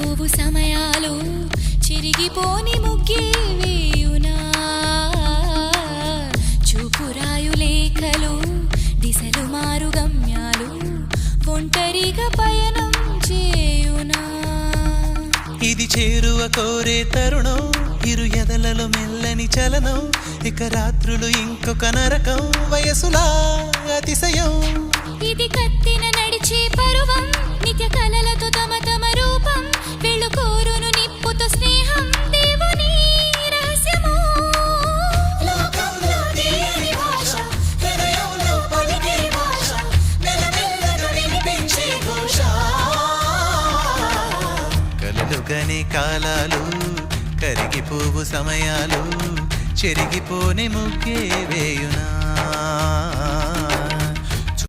చెరిగిపోవు సమయాలు చెరిగిపోని ముగ్గే వేయునా చూపురాయు లేఖలు దిశలు మారు గమ్యాలు ఒంటరిగా పయనం చేయునా? ఇది చేరువ కోరే తరుణం ఇరు ఎదలలో మెల్లని చలనం ఇక రాత్రులు ఇంకొక నరకం వయసులా అతిశయం. ఇది కత్తిన కలలుగని కాలాలు కరిగిపోవు సమయాలు చెరిగిపోని ముగ్గే వేయునా.